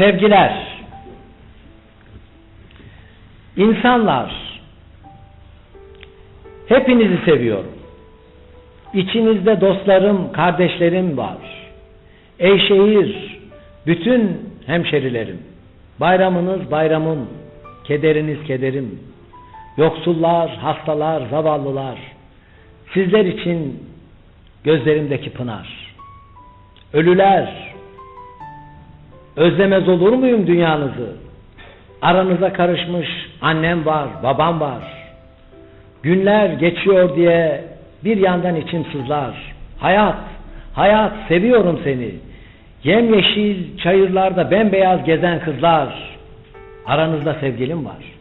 Sevgiler. İnsanlar hepinizi seviyorum. İçinizde dostlarım, kardeşlerim var. Ey şehir, bütün hemşerilerim. Bayramınız bayramım, kederiniz kederim. Yoksullar, hastalar, zavallılar. Sizler için gözlerimdeki pınar. Ölüler, özlemez olur muyum dünyanızı? Aranıza karışmış annem var, babam var. Günler geçiyor diye bir yandan içim sızlar. Hayat, hayat seviyorum seni. Yemyeşil çayırlarda bembeyaz gezen kızlar. Aranızda sevgilim var.